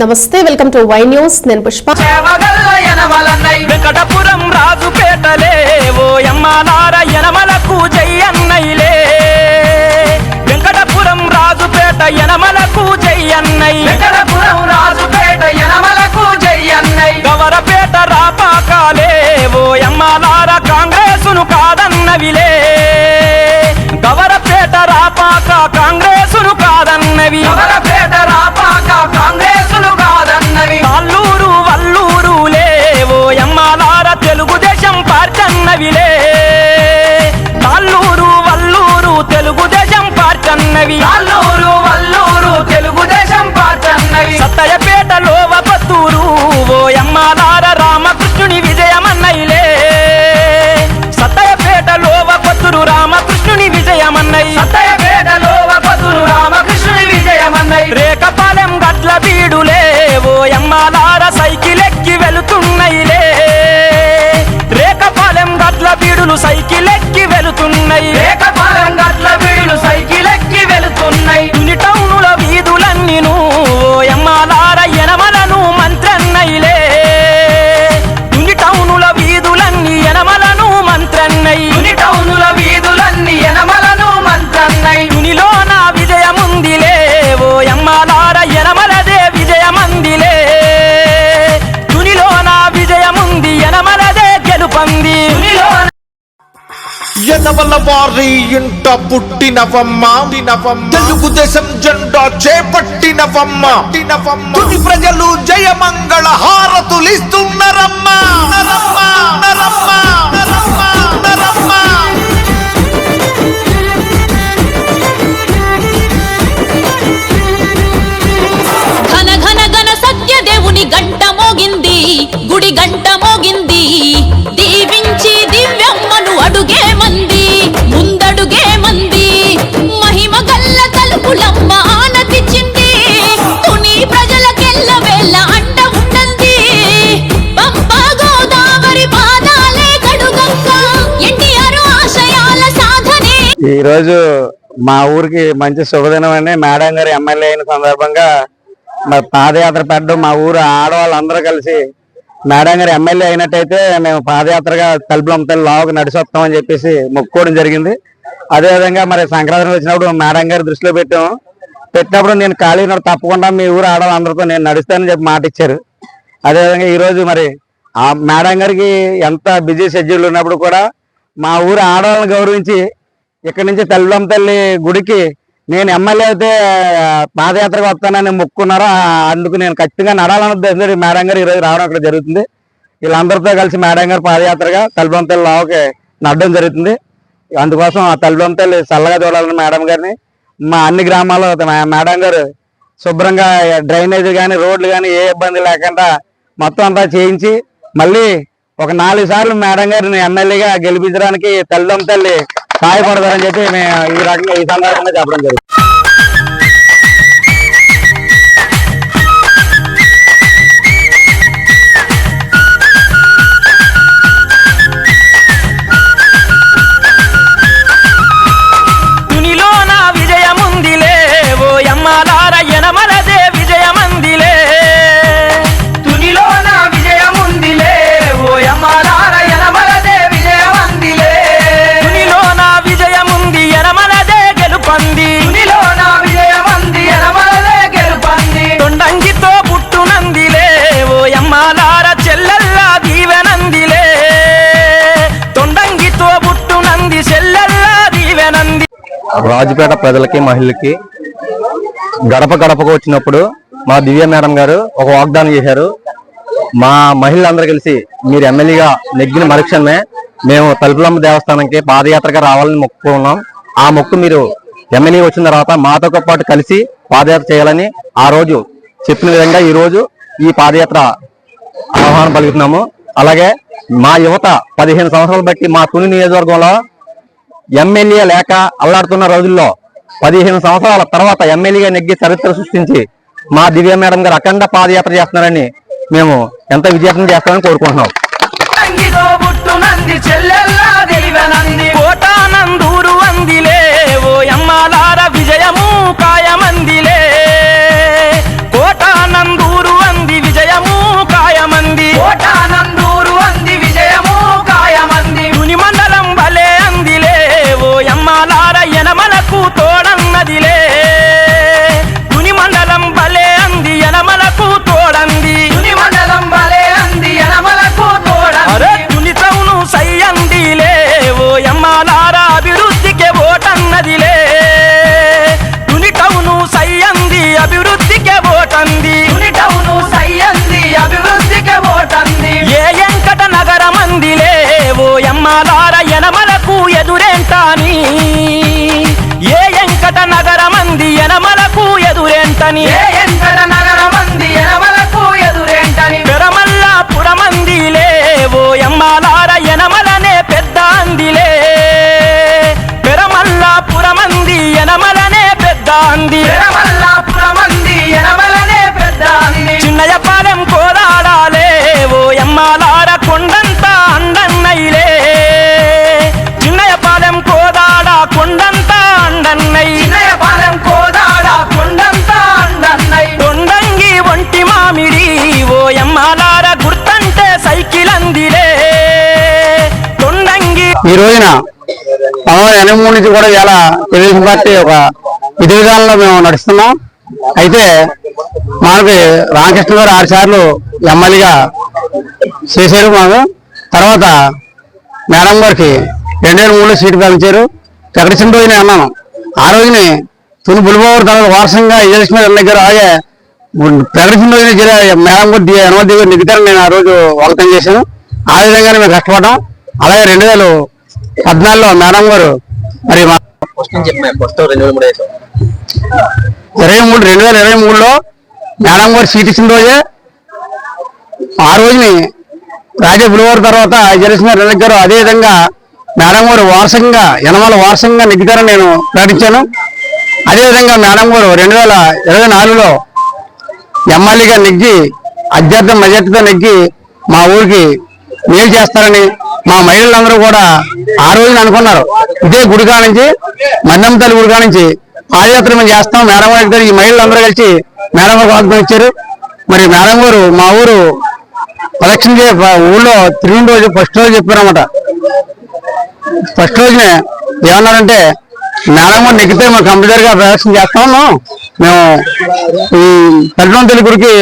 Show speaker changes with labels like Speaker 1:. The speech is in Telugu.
Speaker 1: నమస్తే వెల్కమ్ టు వై న్యూస్. నేను పుష్ప.
Speaker 2: వెంకటపురం రాజుపేటలే ఓ యమ్మలార యనమలకు జయ్యన్నైలే వెంకటపురం రాజుపేట యనమలకు జయ్యన్నై
Speaker 3: వెంకటపురం రాజుపేట యనమలకు జయ్యన్నై
Speaker 2: గవరపేట రాపాకాలే ఓ యమ్మలార కాంగ్రెసును కాదన్నవిలే. పార్టన్నవి సత్తయపేట లోవపత్తూరు ఓ ఎమ్మాలార రామకృష్ణుని విజయమన్నైలే సత్తయపేట లోవపత్తూరు రామకృష్ణుని విజయమన్నై
Speaker 3: సత్తయపేటలో వపతులు రామకృష్ణుని విజయమన్నై
Speaker 2: రేకపాలెం గట్ల బీడులే. ఓ ఎమ్మాలార సైకిల్ ఎక్కి వెళుతున్నయిలే రేకపాలెం గట్ల బీడులు సైకిల్ ఎక్కి వెళుతున్నయి
Speaker 3: ఏకపాలెం
Speaker 4: ఎనవల వారి ఇంట పుట్టినవమ్మ. తెలుగుదేశం జెండా చేపట్టినవమ్మ. తుది ప్రజలు జయమంగళ హారతులిస్తున్నారమ్మ. నరమ్మ, నరమ్మ, నరమ్మ, నరమ్మ.
Speaker 5: ఈరోజు మా ఊరికి మంచి శుభదినం అండి. మేడం గారు ఎమ్మెల్యే అయిన సందర్భంగా మరి పాదయాత్ర పెట్టడం మా ఊరు ఆడవాళ్ళందరూ కలిసి మేడం గారు ఎమ్మెల్యే అయినట్టయితే మేము పాదయాత్రగా తలుపులమ్మ తల్లి లావుకు నడిచొస్తామని చెప్పేసి మొక్కుకోవడం జరిగింది. అదేవిధంగా మరి సంక్రాంతి వచ్చినప్పుడు మేడం గారు దృష్టిలో పెట్టాము. పెట్టినప్పుడు నేను ఖాళీ తప్పకుండా మీ ఊరు ఆడవాళ్ళందరితో నేను నడుస్తానని చెప్పి మాట ఇచ్చారు. అదేవిధంగా ఈరోజు మరి ఆ మేడం గారికి ఎంత బిజీ షెడ్యూల్ ఉన్నప్పుడు కూడా మా ఊరు ఆడవాళ్ళని గౌరవించి ఇక్కడి నుంచి తెల్లం తల్లి గుడికి నేను ఎమ్మెల్యే అయితే పాదయాత్రకు వస్తానని మొక్కున్నారో? అందుకు నేను ఖచ్చితంగా నడాలని ఉద్దేశం మేడం గారు ఈరోజు రావడం అక్కడ జరుగుతుంది. వీళ్ళందరితో కలిసి మేడం గారు పాదయాత్రగా తల్లిదమ్మ తల్లి లావుకి నడడం జరుగుతుంది. అందుకోసం ఆ తల్లిదమ్మ తల్లి చల్లగా చూడాలని మేడం గారిని మా అన్ని గ్రామాల్లో మేడం గారు శుభ్రంగా డ్రైనేజ్ కానీ రోడ్లు కానీ ఏ ఇబ్బంది లేకుండా మొత్తం అంతా చేయించి మళ్ళీ ఒక నాలుగు సార్లు మేడం గారిని ఎమ్మెల్యేగా గెలిపించడానికి తల్లిదొమ్మ తల్లి సహాయపడతారని చెప్పి మేము ఈ రకంగా ఈ సందర్భంగా చెప్పడం జరిగింది. రాజుపేట ప్రజలకి మహిళలకి గడప గడపకు వచ్చినప్పుడు మా దివ్య మేడం గారు ఒక వాగ్దానం చేశారు. మా మహిళలందరూ కలిసి మీరు ఎమ్మెల్యేగా నెగ్గిన మరుక్షణమే మేము తలుపులమ్మ దేవస్థానంకి పాదయాత్రగా రావాలని మొక్కుకున్నాం ఆ మొక్కు మీరు ఎమ్మెల్యే వచ్చిన తర్వాత మాతో పాటు కలిసి పాదయాత్ర చేయాలని ఆ రోజు చెప్పిన విధంగా ఈ రోజు ఈ పాదయాత్ర ఆహ్వానం పలుకుతున్నాము. అలాగే మా యువత పదిహేను సంవత్సరాలు బట్టి మా తుని నియోజకవర్గంలో ఎమ్మెల్యే లేక అల్లాడుతున్న రోజుల్లో పదిహేను సంవత్సరాల తర్వాత ఎమ్మెల్యేగా నెగ్గి చరిత్ర సృష్టించి మా దివ్య మేడం గారు అఖండ పాదయాత్ర చేస్తున్నారని మేము ఎంత విజయవంతం చేస్తామని కోరుకుంటున్నాం.
Speaker 2: Yeah.
Speaker 5: ఈ రోజున పంతొమ్మిది ఎనభై నుంచి కూడా ఇలా తెలుగుదేశం పార్టీ ఒక విధి విధానంలో మేము నడుస్తున్నాం. అయితే మనకి రామకృష్ణ గారు ఆరు సార్లు ఎమ్మెల్యేగా చేశారు మాకు. తర్వాత మేడం గారికి రెండు వేల మూడులో సీటు పెంచారు. ప్రకటించిన రోజునే అన్నాను. ఆ రోజుని తుని బుల్బాబు తర్వాత వారసంగా విజయలక్ష్మి గారి దగ్గర అలాగే ప్రకటించిన రోజున జిల్లా మేడం గారి ది- హనుమతి గారు నేను ఆ రోజు వాగ్దానం చేశాను. ఆ విధంగానే మేము కష్టపడ్డాం. అలాగే రెండు వేలు పద్నాలుగులో మేడం గారు. మరి ఇరవై మూడు రెండు వేల ఇరవై మూడులో మేడం గారు సీట్ ఇచ్చిన రోజే ఆ రోజుని రాజా బులివారు తర్వాత జలసింహ రెడ్డి గారు అదే విధంగా మేడం గారు వారసంగా యనమల వారసంగా నెగ్గుతారని నేను ప్రకటించాను. అదేవిధంగా మేడం గారు రెండు వేల ఇరవై నాలుగులో ఎమ్మెల్యేగా నెగ్గి అత్యర్థ మెజార్టీతో నెగ్గి మా ఊరికి మేలు చేస్తారని మా మహిళలందరూ కూడా ఆ రోజున అనుకున్నారు ఇదే గుడికా నుంచి మన్నెం తల్లి గుడికా నుంచి పాదయాత్ర మేము చేస్తాం. మేడం గారి ఈ మహిళలందరూ కలిసి మేడం గారు వాగ్దానం ఇచ్చారు మరి మేడం గారు మా ఊరు ప్రదక్షిణ ఊళ్ళో తిరిగిన రోజు ఫస్ట్ రోజు చెప్పారన్నమాట. ఫస్ట్ రోజునే ఏమన్నారంటే మేడం గారు నెగ్గితే మేము కంప్యూటర్గా ప్రదర్శన చేస్తాము. మేము ఈ పెట్రోల్ గురికి